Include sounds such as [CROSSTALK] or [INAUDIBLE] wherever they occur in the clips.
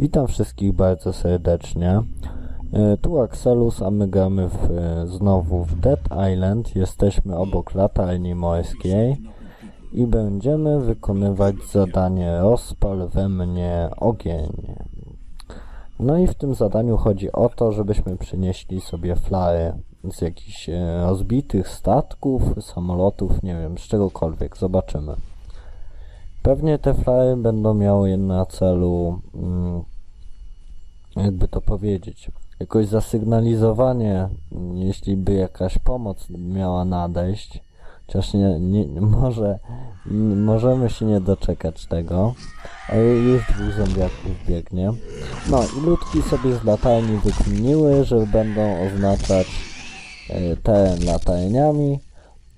Witam wszystkich bardzo serdecznie. E, Tu Axelus, a my gramy w, e, znowu w Dead Island. Jesteśmy obok latarni morskiej i będziemy wykonywać zadanie Rozpal we mnie ogień. No i w tym zadaniu chodzi o to, żebyśmy przynieśli sobie flary z jakichś e, rozbitych statków, samolotów, nie wiem, z czegokolwiek. Zobaczymy. Pewnie te flary będą miały na celu, mm, jakby to powiedzieć, jakoś zasygnalizowanie, jeśli by jakaś pomoc miała nadejść, chociaż nie, nie może, m, możemy się nie doczekać tego, ale już dwóch zombiaków biegnie. No i ludki sobie z latarni wykminiły, że będą oznaczać e, teren latarniami.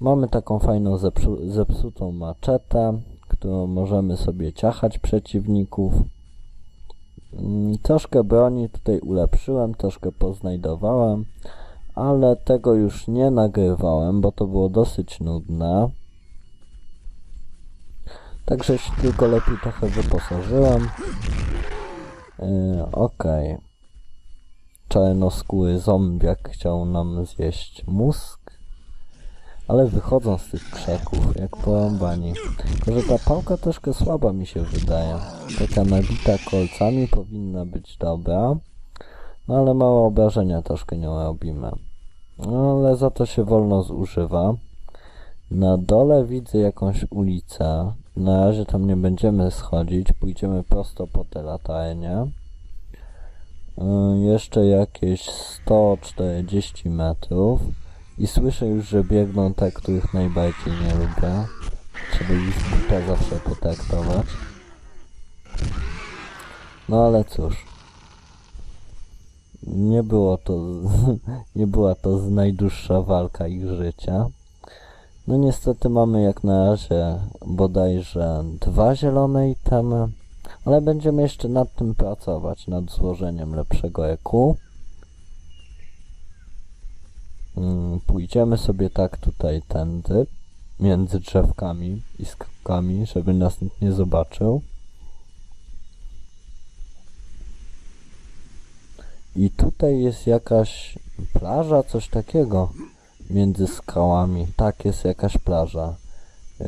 Mamy taką fajną zepsu, zepsutą maczetę, którą możemy sobie ciachać przeciwników. Mm, Troszkę broni tutaj ulepszyłem, troszkę poznajdowałem, ale tego już nie nagrywałem, bo to było dosyć nudne. Także się tylko lepiej trochę wyposażyłem. Yy, Okej. Okay. Czarnoskóry zombiak chciał nam zjeść mózg ale wychodzą z tych krzaków, jak porąbani. Tylko, że ta pałka troszkę słaba mi się wydaje. Taka nabita kolcami powinna być dobra. No ale małe obrażenia troszkę nią robimy. No ale za to się wolno zużywa. Na dole widzę jakąś ulicę. Na razie tam nie będziemy schodzić. Pójdziemy prosto po te latarnie. Yy, jeszcze jakieś 140 metrów. I słyszę już, że biegną te, których najbardziej nie lubię. Trzeba ich z zawsze potraktować. No ale cóż. Nie było to, [LAUGHS] nie była to najdłuższa walka ich życia. No niestety mamy jak na razie bodajże dwa zielone itemy, ale będziemy jeszcze nad tym pracować, nad złożeniem lepszego EQ. Mm, Pójdziemy sobie tak tutaj tędy, między drzewkami i skałkami, żeby nas nikt nie zobaczył. I tutaj jest jakaś plaża, coś takiego między skałami. Tak, jest jakaś plaża. Yy,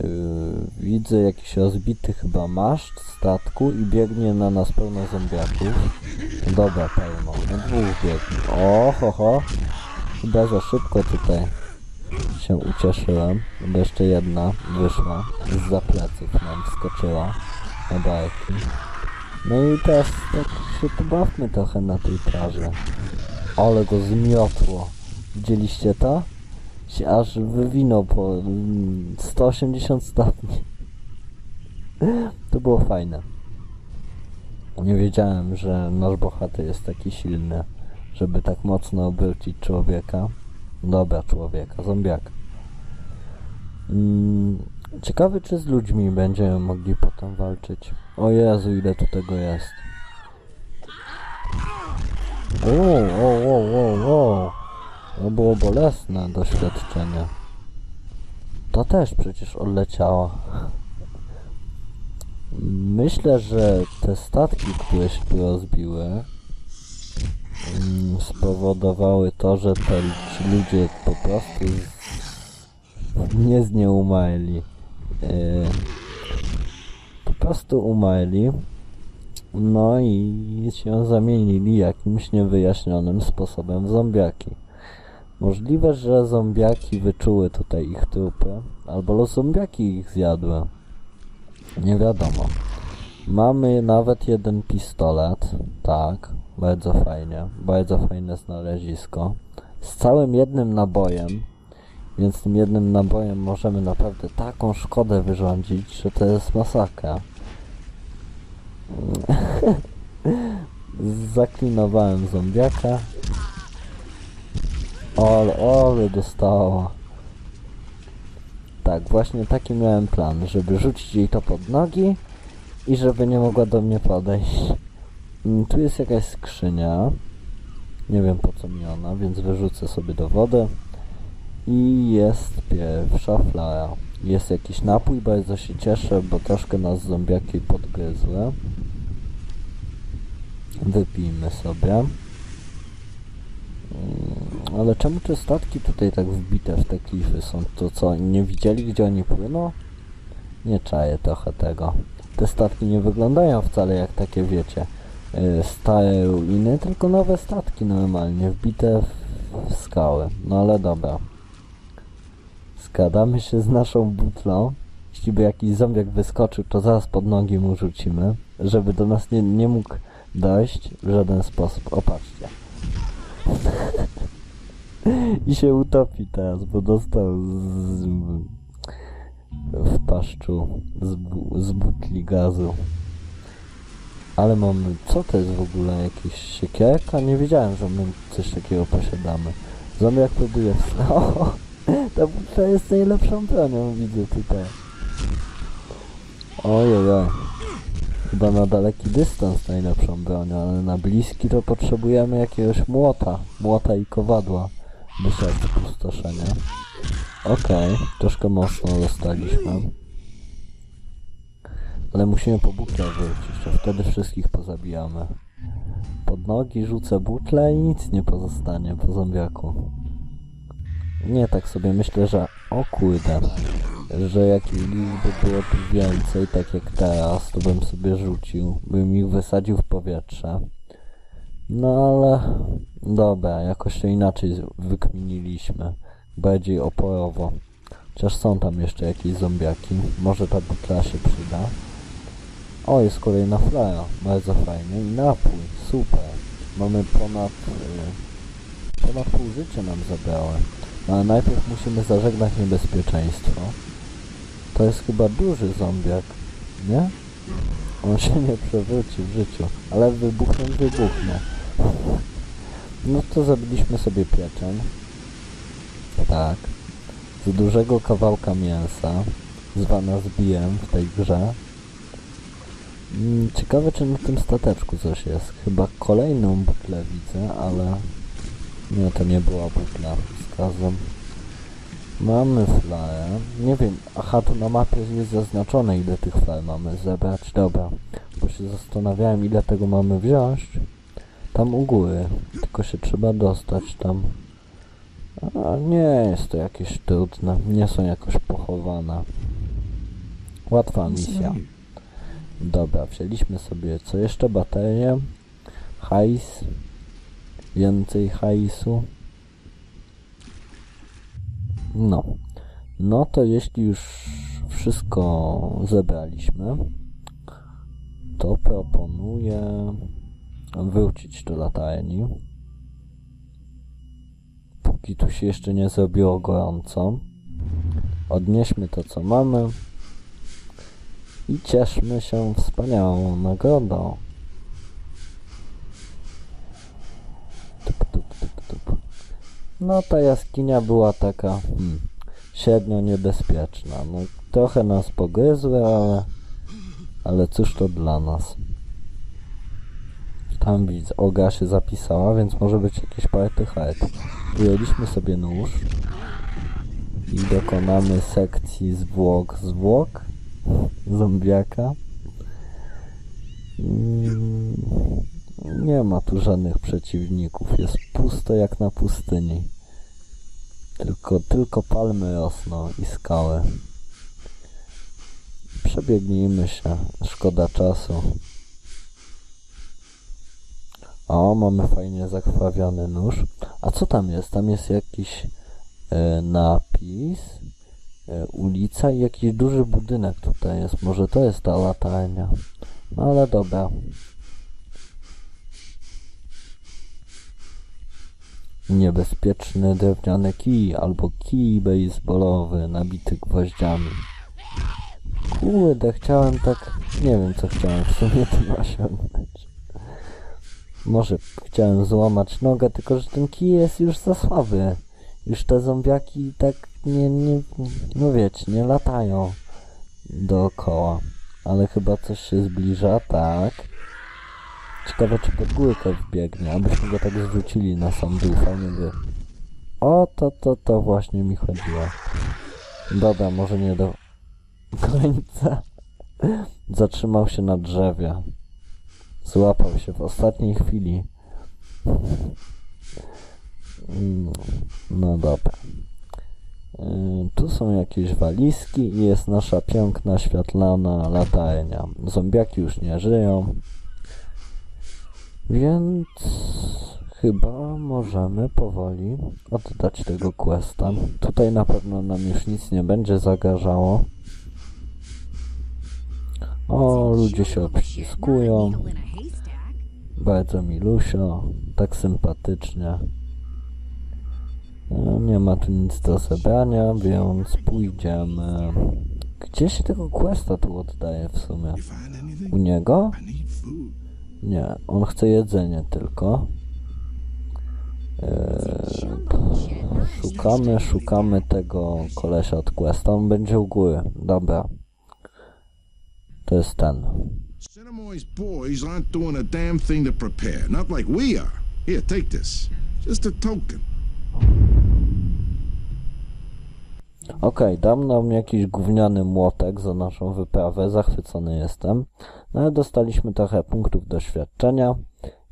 widzę jakiś rozbity chyba maszt statku i biegnie na nas pełno zombiaków. Dobra, pełno. No dwóch biegnie. O, ho, ho. Chyba za szybko tutaj się ucieszyłem, bo jeszcze jedna wyszła z za pleców nam wskoczyła na bajki. No i teraz tak się pobawmy trochę na tej plaży. Ale go zmiotło. Widzieliście to? Się aż wywinął po mm, 180 stopni. [LAUGHS] To było fajne. Nie wiedziałem, że nasz bohater jest taki silny żeby tak mocno obrócić człowieka. Dobra, człowieka, zombiaka. Mm, ciekawy, czy z ludźmi będziemy mogli potem walczyć. O Jezu, ile tu tego jest. O, o, o, o, o. To było bolesne doświadczenie. To też przecież odleciało. Myślę, że te statki, które się tu rozbiły, spowodowały to, że te, ci ludzie po prostu z, nie znieumali. E, po prostu umarli. No i się zamienili jakimś niewyjaśnionym sposobem w zombiaki. Możliwe, że zombiaki wyczuły tutaj ich trupy, albo zombiaki ich zjadły. Nie wiadomo. Mamy nawet jeden pistolet, tak, bardzo fajnie, bardzo fajne znalezisko. Z całym jednym nabojem, więc tym jednym nabojem możemy naprawdę taką szkodę wyrządzić, że to jest masakra. [LAUGHS] Zaklinowałem zombiaka. Ole, ole dostało. Tak, właśnie taki miałem plan, żeby rzucić jej to pod nogi i żeby nie mogła do mnie podejść. Mm, Tu jest jakaś skrzynia. Nie wiem po co mi ona, więc wyrzucę sobie do wody. I jest pierwsza flara. Jest jakiś napój, bardzo się cieszę, bo troszkę nas zombiaki podgryzły. Wypijmy sobie. Mm, Ale czemu te statki tutaj tak wbite w te klify są? To co, nie widzieli gdzie oni płyną? Nie czaję trochę tego. Te statki nie wyglądają wcale jak takie, wiecie, stare ruiny, tylko nowe statki normalnie, wbite w, skały. No ale dobra. Skadamy się z naszą butlą. Jeśli by jakiś zombiak wyskoczył, to zaraz pod nogi mu rzucimy, żeby do nas nie, nie mógł dojść w żaden sposób. Opatrzcie. [LAUGHS] I się utopi teraz, bo dostał z, w paszczu z, z butli gazu. Ale mamy, co to jest w ogóle, jakieś siekierka? Nie wiedziałem, że my coś takiego posiadamy. Zombiak próbuje wstać. [LAUGHS] O, ta jest najlepszą bronią, widzę tutaj. Ojej, oj. Chyba na daleki dystans najlepszą bronią, ale na bliski to potrzebujemy jakiegoś młota. Młota i kowadła. By siać spustoszenie. Okej, troszkę mocno dostaliśmy. Ale musimy po butlę wrócić, to wtedy wszystkich pozabijamy. Pod nogi rzucę butlę i nic nie pozostanie po zombiaku. Nie, tak sobie myślę, że... O kurde. Że jak liczby było tu więcej, tak jak teraz, to bym sobie rzucił. Bym ich wysadził w powietrze. No ale... Dobra, jakoś to inaczej wykminiliśmy. Bardziej oporowo. Chociaż są tam jeszcze jakieś zombiaki. Może ta butla się przyda. O, jest kolejna flera. Bardzo fajnie. I napój. Super. Mamy ponad... y, Ponad pół życia nam zabrały. No ale najpierw musimy zażegnać niebezpieczeństwo. To jest chyba duży zombiak, nie? On się nie przewróci w życiu, ale wybuchnąć wybuchnie. No to zabiliśmy sobie pieczeń. Tak. Z dużego kawałka mięsa, zwana zbijem w tej grze. Mm, Ciekawe czy na tym stateczku coś jest. Chyba kolejną butlę widzę, ale... Nie, to nie była butla gazem. Mamy flarę. Nie wiem, aha, tu na mapie jest zaznaczone ile tych flar mamy zebrać. Dobra, bo się zastanawiałem ile tego mamy wziąć. Tam u góry, tylko się trzeba dostać tam. A nie jest to jakieś trudne, nie są jakoś pochowane. Łatwa misja. Dobra, wzięliśmy sobie co jeszcze? Baterię, hajs, więcej hajsu. No. No to jeśli już wszystko zebraliśmy, to proponuję wrócić do latarni. Póki tu się jeszcze nie zrobiło gorąco. Odnieśmy to co mamy i cieszmy się wspaniałą nagrodą. Tup, tup, tup, tup. No ta jaskinia była taka hmm, średnio niebezpieczna. No, trochę nas pogryzły, ale, ale cóż to dla nas. Tam widzę, Oga się zapisała, więc może być jakieś party hard. Wyjęliśmy sobie nóż i dokonamy sekcji zwłok zwłok zombiaka. Mm, Nie ma tu żadnych przeciwników. Jest pusto jak na pustyni. Tylko, tylko palmy rosną i skały. Przebiegnijmy się. Szkoda czasu. O, mamy fajnie zakrwawiony nóż. A co tam jest? Tam jest jakiś e, napis, ulica i jakiś duży budynek tutaj jest. Może to jest ta latarnia. No ale dobra. Niebezpieczny drewniany kij albo kij baseballowy nabity gwoździami. Kurde, chciałem tak... Nie wiem co chciałem w sumie tym osiągnąć. Może chciałem złamać nogę, tylko że ten kij jest już za słaby. Już te zombiaki tak nie, nie, no wiecie, nie latają dookoła. Ale chyba coś się zbliża, tak. Ciekawe czy pod górkę wbiegnie, abyśmy go tak zrzucili na sam dół, fajnie by. O, to, to, to właśnie mi chodziło. Dobra, może nie do końca. Zatrzymał się na drzewie. Złapał się w ostatniej chwili. Mm, No dobra. Y, Tu są jakieś walizki i jest nasza piękna, świetlana latarnia. Zombiaki już nie żyją. Więc chyba możemy powoli oddać tego questa. Tutaj na pewno nam już nic nie będzie zagrażało. O, ludzie się obściskują. Bardzo milusio, tak sympatycznie. E, Nie ma tu nic do zebrania, więc pójdziemy. Gdzie się tego questa tu oddaje w sumie? U niego? Nie, on chce jedzenie tylko. Eee, szukamy, szukamy tego kolesia od questa. On będzie u góry. Dobra. To jest ten. Cinemoy's boys aren't doing a damn thing to prepare. Not like we are. Here, take this. Just a token. Okej, dam nam jakiś gówniany młotek za naszą wyprawę, zachwycony jestem. No ale dostaliśmy trochę punktów doświadczenia.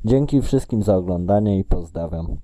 Dzięki wszystkim za oglądanie i pozdrawiam.